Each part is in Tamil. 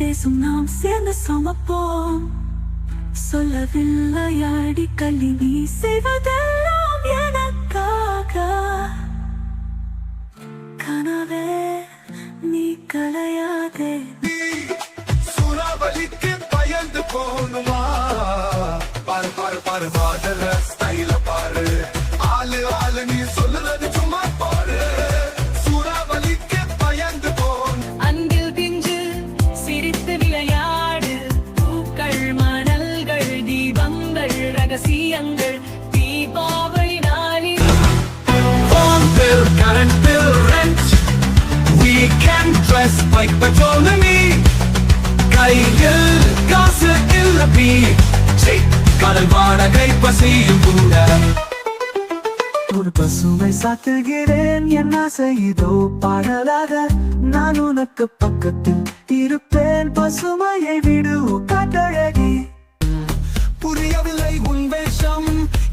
பேசும் நாம் சேர்ந்து சமப்போம் சொல்லவில்லையாடி கல்வி நீ செய்வதெல்லாம் எனக்காக கனவே நீ கலையாதே சூறாவளிக்கு பயந்து போகணுமா பாரு பாரு பாரு Dress, bike petronomy கையில் காசு இல்ல பீ கடல் வாடகை பசியும் கூட ஒரு பசுமை சாத்துகிறேன் என் ஆசை இதோ பாடலாக நான் உனக்கு பக்கத்தில் இருப்பேன் பசுமையை விடு காட்டழகி புரியவில்லை உன் வேஷம்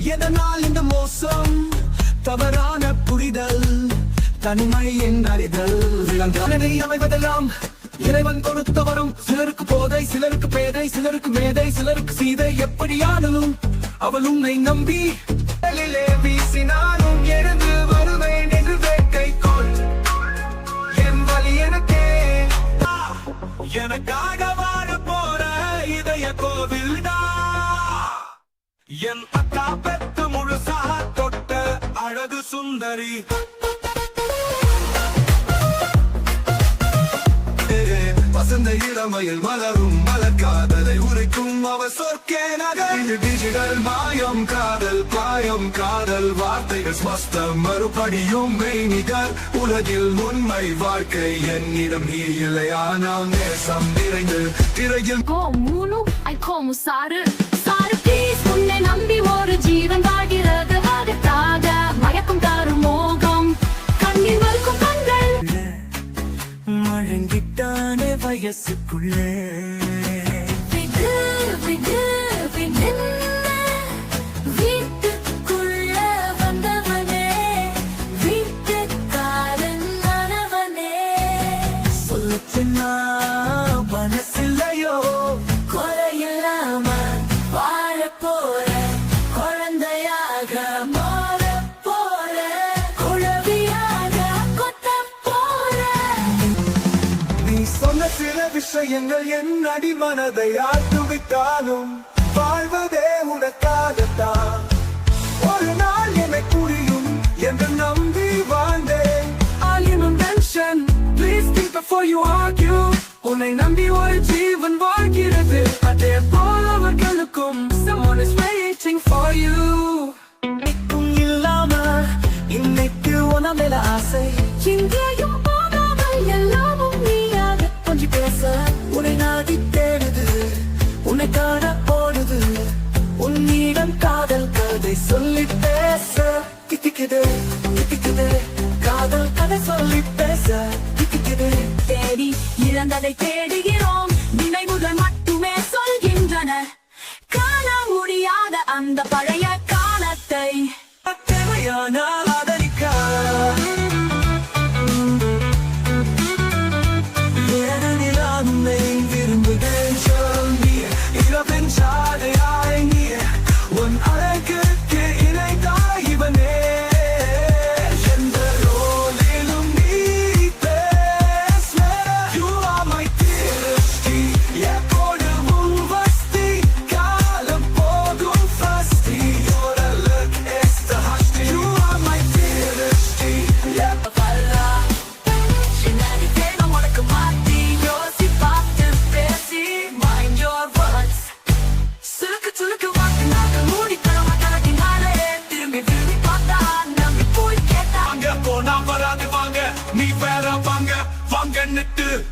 எதனால் இந்த மோசம் தவறான புரிதல் தனிமையின் அறிதல் விலங்கானதை அமைவதெல்லாம் இறைவன் கொடுத்த வரும் சிலருக்கு போதை சிலருக்கு பேதை சிலருக்கு மேதை சிலருக்கு சீதை. எப்படியானாலும் அவள் உன்னை நம்பி கடலிலே வீசினாலும் எழுந்து வருவேன் என்று வேட்கை கொள். என் வழி எனக்கே. எனக்காக வாழ போற இதய கோவில் என் அக்கா பெத்து முழுசாக தொட்ட அழகு சுந்தரி. வசந்த இளமையில் மலரும் மலக்காதலை உரைக்கும் அவ சொற்கே நகர். டிஜிட்டல் மாயம் காதல் பாயம் காதல் வார்த்தைகள் ஸ்பஷ்ட மறுபடியும் மெய்நிகர். உலகில் உண்மை வாழ்க்கை என்னிடம் நீ இல்லையானால் நேசம் நிறைந்து திரையில் கோமுனு ஐ கோமு சாரு சாரு பிளீஸ் உன்னை நம்பி ஒரு ஜீவன் வயசுக்குள்ளே விஷயங்கள் என் அடிமனதை ஆட்டுவிட்டாலும் வாழ்வதே உனக்காகத்தான். ஒரு நாள் என்னை புரியும் என்று நம்பி வாழ்ந்தேன். ஆயினும் tension please think before you argue. உன்னை நம்பி ஒரு ஜீவன் வாழ்கிறது. அதே போல் அவர்களுக்கும் someone is waiting for you. இன்னைக்கும் இல்லாம இன்னைக்கு உன மேல ஆசை. எங்கேயும் காதல் கதை சொல்லி பேச. தித்திக்குது தித்திக்குது காதல் கதை சொல்லி பேச. தித்திக்குது தேடி இழந்ததை தேடுகிறோம். நினைவுகள் மட்டுமே சொல்கின்றன. காண முடியாத அந்த பழைய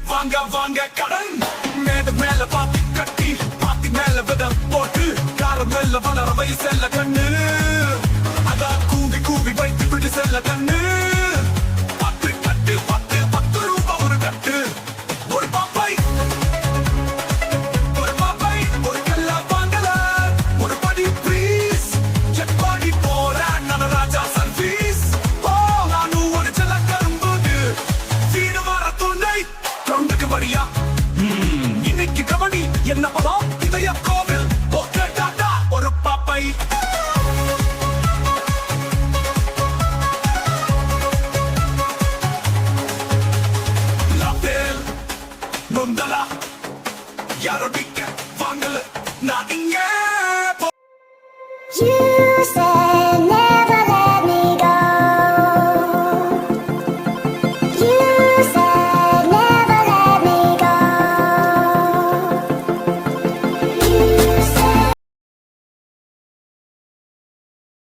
வாங்க வாங்க கடன். மேல மேல பாத்தி கட்டி பாத்தி மேல வித போட்டு காரம் மேல வளர வயசு யாரோ நிக்க வாங்கல. நான் இங்க